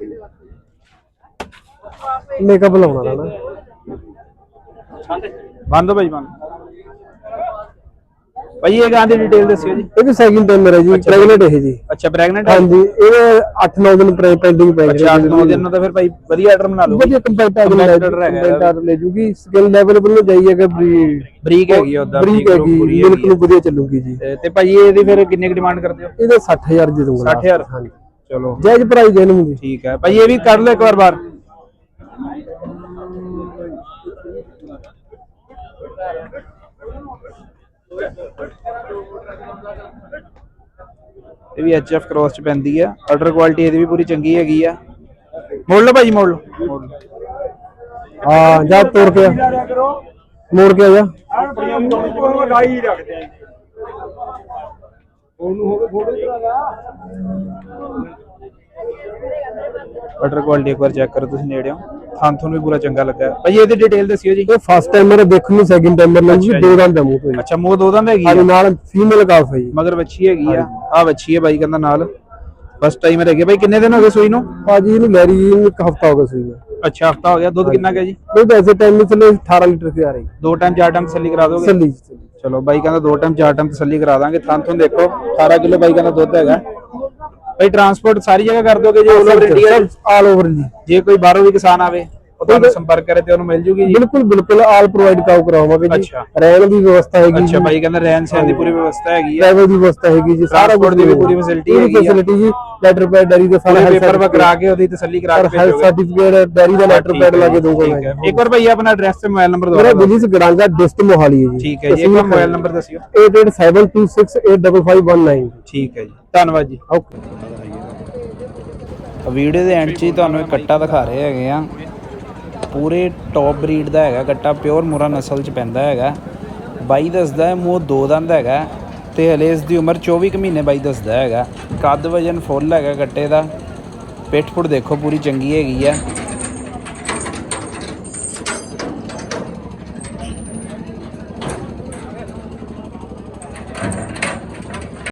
ਮੇਕਅਪ ਲਾਉਣਾ ਨਾ। ਬੰਦ ਭਾਈ ਬੰਦ। ਭਾਈ ਇਹ ਗਾਂ ਦੀ ਡਿਟੇਲ ਦੱਸਿਓ ਜੀ। ਇਹ ਵੀ ਸੈਕਿੰਡ ਟਾਈਮ ਮੇਰਾ ਜੀ ਪ੍ਰੈਗਨੈਂਟ ਇਹ ਜੀ। ਅੱਛਾ ਪ੍ਰੈਗਨੈਂਟ ਹੈ? ਹਾਂਜੀ ਇਹ 8-9 ਦਿਨ ਪੈਂਡਿੰਗ ਪੈ ਅੱਛਾ 8 ਦਿਨ ਨੂੰ ਤਾਂ ਫਿਰ ਭਾਈ ਵਧੀਆ ਆਰਡਰ ਬਣਾ ਲਓ ਵਧੀਆ ਇਹਦਾ ਕੰਪੈਕਟਰ ਲੈ ਜੂਗੀ ਸਕਿਲ ਲੈਵਲ ਵੱਲੋਂ ਜਾਈਏਗਾ ਬਰੀਕ? ਬਰੀਕ ਹੈਗੀ ਉਦਾਂ ਬਰੀਕ ਹੈਗੀ ਮਿਲਕ ਨੂੰ ਵਧੀਆ ਚੱਲੂਗੀ ਜੀ। ਤੇ- ਭਾਈ ਇਹਦੀ ਫਿਰ ਕਿੰਨੇ ਕੁ ਡਿਮਾਂਡ ਕਰਦੇ ਹੋ? ਇਹਦਾ 60000 ਦੇ ਦੂੰਗਾ 60000 ਹਾਂਜੀ। ਚਲੋ। ਜਾਇਜ਼ ਪ੍ਰਾਈਸ ਦੇ ਇਹਨੂੰ ਜੀ ਠੀਕ ਹੈ। ਭਾਈ ਇਹ ਵੀ ਕਰ ਲਓ ਇੱਕ ਵਾਰ ਬਾਰ ਇਹ ਵੀ ਐਚਐਫ ਕ੍ਰੋਸ ਚ ਪੈਂਦੀ ਆ। ਆਰਡਰ ਕੁਆਲਿਟੀ ਇਹਦੀ ਵੀ ਪੂਰੀ ਚੰਗੀ ਹੈਗੀ ਆ। ਮੋੜ ਲਓ ਭਾਈ ਮੋੜ ਲਓ। ਹਾਂ ਜਾ ਤੋੜ ਕੇ ਆ। ਮੋੜ ਕੇ ਆ ਜਾ। ਲਗਾਈ ਰੱਖਦੇ ਆ ਉਹਨੂੰ ਹੋਵੇ ਫੋਟੋ ਚਲਾ ਆਰਡਰ ਕੁਆਲਿਟੀ ਇੱਕ ਵਾਰ ਚੈੱਕ ਕਰੋ ਤੁਸੀਂ ਨੇੜਿਓਂ। ਥਾਂ ਤੁਹਾਨੂੰ ਵੀ ਪੂਰਾ ਚੰਗਾ ਲੱਗਾ। ਭਾਈ ਇਹਦੀ ਡਿਟੇਲ ਦੱਸਿਓ ਜੀ। ਇਹ ਫਸਟ ਟਾਈਮ ਮੇਰੇ ਦੇਖਣ ਨੂੰ ਸੈਕਿੰਡ ਟਾਈਮ ਮੇਰੇ ਨਾਲ ਜੀ। ਦੋ ਦੰਦ ਦਾ ਮੂੰਹ ਜੀ। ਅੱਛਾ ਮੂੰਹ ਦੋ ਦੰਦ ਹੈਗੀ ਆ? ਨਾਲ ਫੀਮੇਲ ਕਾਫ ਹੈ ਜੀ। ਮਗਰ ਵੱਛੀ ਹੈਗੀ ਆ। ਆ ਵੱਛੀ ਹੈ ਬਾਈ ਕਹਿੰਦਾ ਨਾਲ। ਫਸਟ ਟਾਈਮ ਹੈਗੇ ਭਾਈ ਕਿੰਨੇ ਦਿਨ ਹੋ ਗਏ ਸੂਈ ਨੂੰ? ਭਾਜੀ ਇਹਨੂੰ ਲੈਰੀ ਨੂੰ ਇੱਕ ਹਫਤਾ ਹੋ ਗਿਆ ਸੀ ਅੱਛਾ ਹਫਤਾ ਹੋ ਗਿਆ। ਦੁੱਧ ਕਿੰਨਾ ਗਿਆ ਜੀ? ਨਹੀਂ ਐਸੇ ਟਾਈਮ ਵਿੱਚ ਲੈ 18 ਲੀਟਰ ਤੇ ਆ ਰਹੀ ਦੋ ਟਾਈਮ ਚਾਰ ਟਾਈਮ ਤਸੱਲੀ ਕਰਾ ਦੋਗੇ? ਚੱਲੀ। ਚਲੋ ਬਾਈ ਕਹਿੰਦਾ ਦੋ ਟਾਈਮ ਚਾਰ ਟਾਈਮ ਤਸੱਲੀ ਕਰਾ ਦਾਂਗੇ। ਥਾਂ ਤੋਂ ਦੇਖੋ। 18 ਕਿਲੋ ਬਾਈ ਕਹਿੰਦਾ ਦੁੱਧ ਹੈਗਾ। ਭਾਈ ਟਰਾਂਸਪੋਰਟ ਸਾਰੀ ਜਗ੍ਹਾ ਕਰ ਦੋਗੇ ਜੇ ਓਵਰ ਇੰਡੀਆ ਆਲ ਓਵਰ ਜੀ ਜੇ ਕੋਈ ਬਾਹਰੋਂ ਵੀ ਕਿਸਾਨ ਆਵੇ। ਉਹ ਤੁਹਾਨੂੰ ਸੰਪਰਕ ਕਰੇ ਤੇ ਉਹਨੂੰ ਮਿਲ ਜੂਗੀ ਜੀ? ਬਿਲਕੁਲ ਬਿਲਕੁਲ ਆਲ ਪ੍ਰੋਵਾਈਡ ਕਾਉ ਕਰਾਵਾਂਗੇ ਜੀ। ਅੱਛਾ। ਰਹਿਣ ਦੀ ਵਿਵਸਥਾ ਹੈਗੀ ਅੱਛਾ ਬਾਈ ਕਹਿੰਦਾ ਰਹਿਣ ਸਹਿਣ ਦੀ ਪੂਰੀ ਵਿਵਸਥਾ ਹੈਗੀ ਆ। ਟਰੈਵਲ ਦੀ ਵਿਵਸਥਾ ਹੈਗੀ ਜੀ ਸਾਰਾ Transport ਦੀ ਵੀ ਪੂਰੀ facility ਹੈਗੀ ਆ। facility ਜੀ ਲੈਟਰ ਪੈਡ ਡੈਰੀ ਦਾ ਸਾਰਾ ਪੂਰੇ ਪੇਪਰ ਕਰਾ ਕੇ ਉਹਦੀ ਤਸੱਲੀ ਕਰਾ ਕੇ ਹੈਲਥ ਭੇਜੋਗੇ। ਸਰਟੀਫਿਕੇਟ ਡੈਰੀ ਦਾ ਲੈਟਰ ਪੈਡ ਹੈ ਲਾ ਕੇ ਦਊਂਗਾ ਠੀਕ ਮੈਂ। ਹੈ। ਇੱਕ ਵਾਰ ਭਾਈ ਆਪਣਾ ਐਡਰੈਸ ਤੇ ਮੋਬਾਈਲ ਨੰਬਰ ਮੇਰਾ ਦੁਆਰਾ ਵਿਲੀਸ ਗੜਾਂਗਾ ਡਿਸਟ ਮੋਹਾਲੀ ਹੈ ਜੀ। ਠੀਕ ਹੈ ਜੀ ਇੱਕ ਵਾਰ ਮੋਬਾਈਲ ਨੰਬਰ ਦੱਸਿਓ। 8872685519 ਠੀਕ ਹੈ ਜੀ ਧੰਨਵਾਦ ਜੀ। ਓਕੇ ਵੀਡੀਓ ਦੇ ਐਂਡ 'ਚ ਹੀ ਤੁਹਾਨੂੰ ਇੱਕ ਕੱਟਾ ਦਿਖਾ ਰਹੇ ਹੈਗੇ ਆ। ਪੂਰੇ ਟੌਪ ਬਰੀਡ ਦਾ ਹੈਗਾ ਕੱਟਾ ਪਿਓਰ ਮੁਰਾ ਨਸਲ 'ਚ ਪੈਂਦਾ ਹੈਗਾ। ਬਾਈ ਦੱਸਦਾ ਹੈ, ਮੂੰਹ ਦੋ ਦੰਦ ਹੈਗਾ ਤੇ ਹਲੇ ਇਸ ਦੀ ਉਮਰ 24 ਕੁ ਮਹੀਨੇ ਬਾਈ ਦੱਸਦਾ ਹੈਗਾ। ਕੱਦ ਵਜਨ ਫੁੱਲ ਹੈਗਾ ਕੱਟੇ ਦਾ। ਪਿੱਠ ਪੁੱਠ ਦੇਖੋ, ਪੂਰੀ ਚੰਗੀ ਹੈਗੀ ਆ